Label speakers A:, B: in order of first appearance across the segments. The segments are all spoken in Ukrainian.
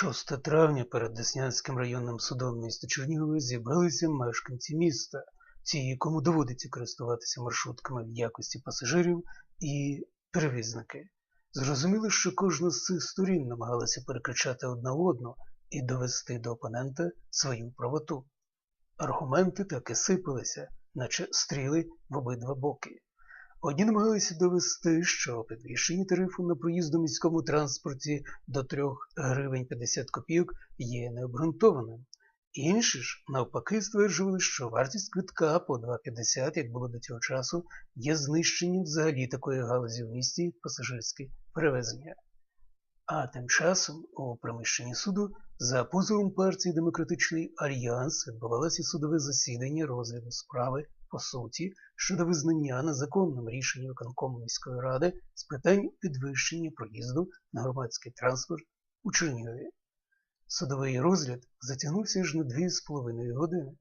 A: 6 травня перед Деснянським районним судом міста Чернігове зібралися мешканці міста, ті, кому доводиться користуватися маршрутками в якості пасажирів і перевізники. Зрозуміло, що кожна з цих сторін намагалася перекричати одна одну і довести до опонента свою правоту. Аргументи так і сипалися, наче стріли в обидва боки. Одні намагалися довести, що підвищення тарифу на проїзд у міському транспорті до 3 гривень 50 копійок є необґрунтованим. Інші ж, навпаки, стверджували, що вартість квитка по 2,50, як було до цього часу, є знищенням взагалі такої галузі в місті пасажирське перевезення. А тим часом у приміщенні суду за позовом партії Демократичний Альянс відбувалося судове засідання розгляду справи по суті щодо визнання незаконним рішення виконкому міської ради з питань підвищення проїзду на громадський транспорт у Чернігові. Судовий розгляд затягнувся аж на дві з половиною години.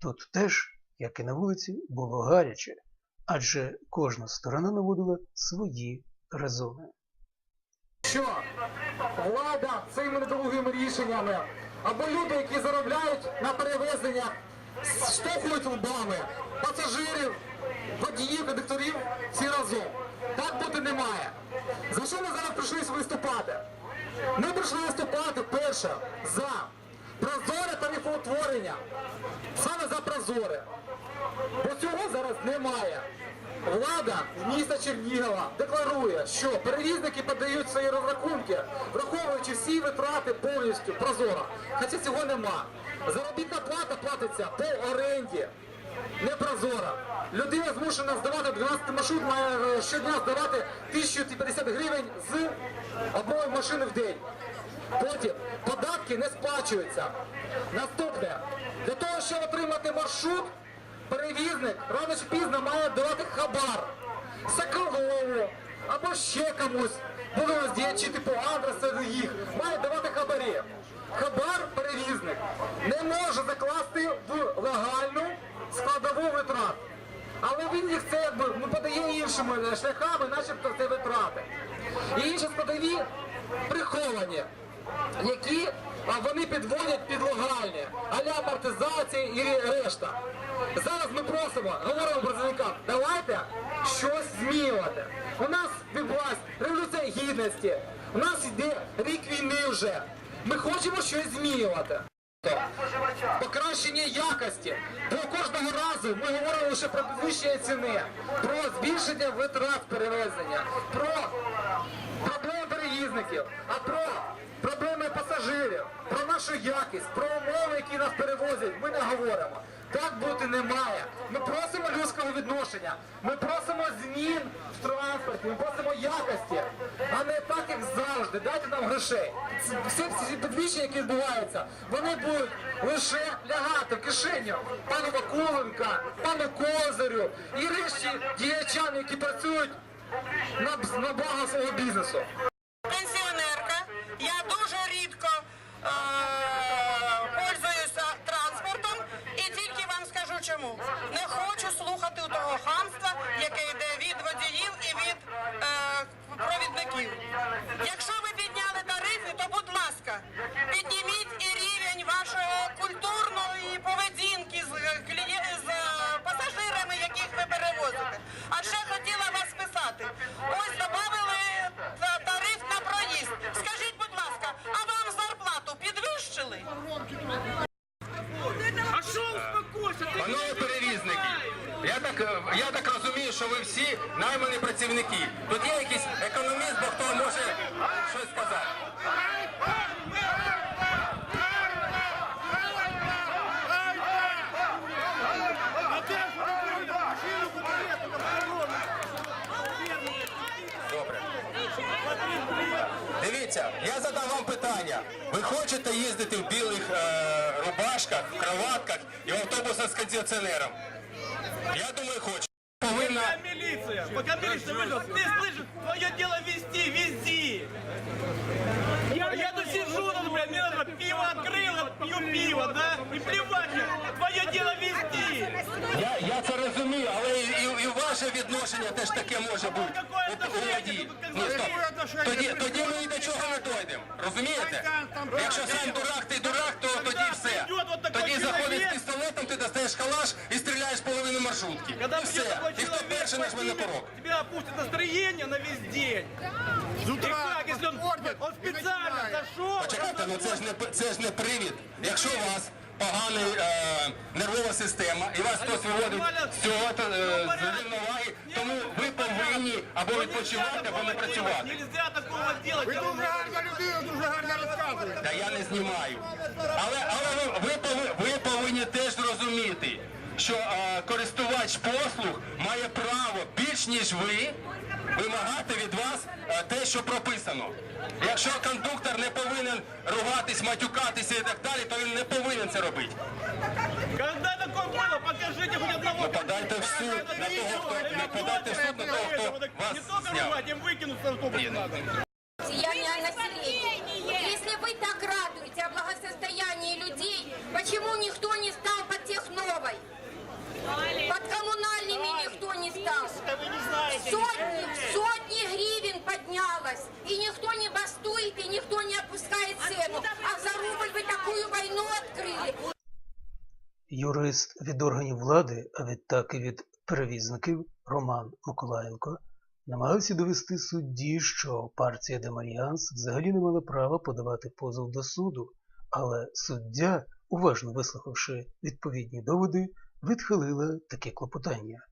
A: Тут теж, як і на вулиці, було гаряче, адже кожна сторона наводила свої резони.
B: що влада цими недолугими рішеннями або люди, які заробляють на перевезеннях, штовхують лбами пасажирів, водіїв, кондукторів всі разом. Так бути не має. За що ми зараз прийшли виступати? Ми прийшли виступати перше за прозоре тарифоутворення. Саме за прозоре. Бо цього зараз немає. Влада міста Чернігова декларує, що перевізники подають свої розрахунки, враховуючи всі витрати повністю прозоро. Хоча цього нема. Заробітна плата платиться по оренді. Непрозоро. Людина змушена здавати 12 маршрут, має е, щодня здавати 1050 гривень з одної машини в день. Потім податки не сплачуються. Наступне, для того, щоб отримати маршрут, перевізник рано чи пізно має давати хабар Соколову або ще комусь, будемо здіячі типу Андреса їх, має давати хабарі. Хабар перевізник не може закласти в легальну складову витрат. Але він їх це якби ну, подає іншими шляхами, начебто це витрати. І інші складові приховані, які вони підводять під легальні, аля амортизація і решта. Зараз ми просимо, говоримо працівникам, давайте щось змінювати. У нас відбулась революція гідності, у нас йде рік війни вже. Ми хочемо щось змінювати. Покращення якості. Бо кожного разу ми говоримо лише про підвищення ціни, про збільшення витрат перевезення, про проблеми перевізників, а про нашу якість, про умови, які нас перевозять, ми не говоримо. Так бути не має. Ми просимо людського відношення, ми просимо змін в транспорті, ми просимо якості, а не так, як завжди. Дайте нам грошей. Всі ці підвищення, які відбуваються, вони будуть лише лягати в кишеню пану Вакуленка, пану Козирю і решті діячам, які працюють на, на благо свого бізнесу.
C: Яке йде від водіїв і від е, провідників. Якщо ви підняли тарифи, то будь ласка, підніміть і рівень вашого культурної поведінки з, е, з е, пасажирами, яких ви перевозите. А ще хотіла вас списати. Ось добавили та- тариф на проїзд. Скажіть, будь ласка, а вам зарплату підвищили?
D: А що успокойся?
E: Панове перевізники, я так, е, я так що ви всі наймані працівники. Тут є якийсь економіст, бо хто може щось сказати. Дивіться, я задав вам питання. Ви хочете їздити в білих е, рубашках, в кроватках і в автобусах з кондиціонером? Я думаю, хочу. Повинна
D: Пока милиция, пока милиция вышла, ты слышишь, твое дело вести, вези. Я, я тут сижу, тут, блядь, мне надо пиво открыла, пью пиво, да? И плевать мне, твое дело вести.
E: я, я це розумію, але і, і, і ваше відношення теж таке може бути
D: Какое
E: у, у
D: отношение?
E: водії.
D: Тут как
E: Ні, стоп.
D: какое отношение?
E: Тоді, тоді ми ні до чого не дойдемо. Розумієте? Якщо сам дурак, ти маршрутки.
D: Когда
E: все. хто
D: человек,
E: перший нажме на порог?
D: тебя опустит настроение на весь день. И как, если он, он специально зашел?
E: Почекайте, ну це ж не це ж не привід. Якщо у вас поганий е, нервова система і вас хтось виводить з цього то, е, з рівноваги, тому ви повинні або
D: Ну,
E: відпочивати, або не працювати.
D: Нельзя такого делать.
F: Ви дуже гарна людина, дуже гарно розказуєте.
E: Та я не знімаю. Але, але ви, ви, ви повинні теж зрозуміти, що е, користувач послуг має право більш ніж ви вимагати від вас е, те, що прописано. Якщо кондуктор не повинен ругатись, матюкатися і так далі, то він не повинен це робити.
D: Когда такое было? Покажите хоть одного.
E: Ну, подайте в суд на того, хто не подайте в суд на того, хто вас
D: Не только
E: зняв.
D: ругать, им выкинуть с автобуса надо.
G: Сияние населения. Если вы так радуете о такую войну открыли.
A: Юрист від органів влади, а відтак і від перевізників Роман Миколаєнко намагався довести судді, що партія Демаріанс взагалі не мала права подавати позов до суду, але суддя, уважно вислухавши відповідні доводи, відхилила таке клопотання.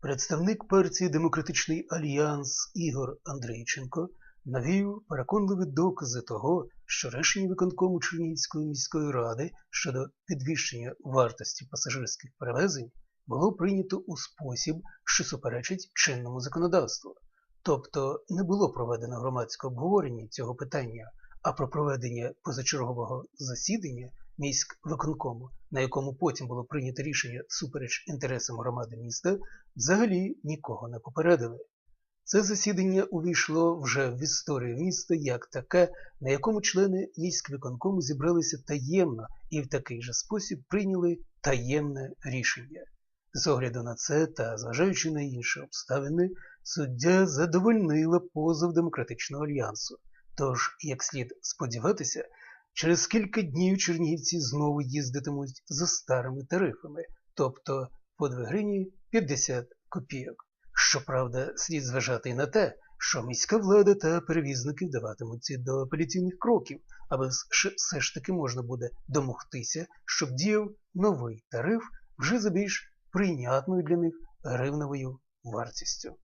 A: Представник партії Демократичний Альянс Ігор Андрейченко навів переконливі докази того, що рішення виконкому Чернігівської міської ради щодо підвищення вартості пасажирських перевезень було прийнято у спосіб, що суперечить чинному законодавству. Тобто не було проведено громадського обговорення цього питання, а про проведення позачергового засідання міськвиконкому, на якому потім було прийнято рішення супереч інтересам громади міста, взагалі нікого не попередили. Це засідання увійшло вже в історію міста як таке, на якому члени міськвиконкому зібралися таємно і в такий же спосіб прийняли таємне рішення. З огляду на це та зважаючи на інші обставини, суддя задовольнила позов Демократичного альянсу. Тож, як слід сподіватися, через кілька днів чернігівці знову їздитимуть за старими тарифами, тобто по 2 гривні 50 копійок. Щоправда, слід зважати й на те, що міська влада та перевізники вдаватимуться до апеляційних кроків, аби все ж таки можна буде домогтися, щоб діяв новий тариф вже за більш прийнятною для них гривневою вартістю.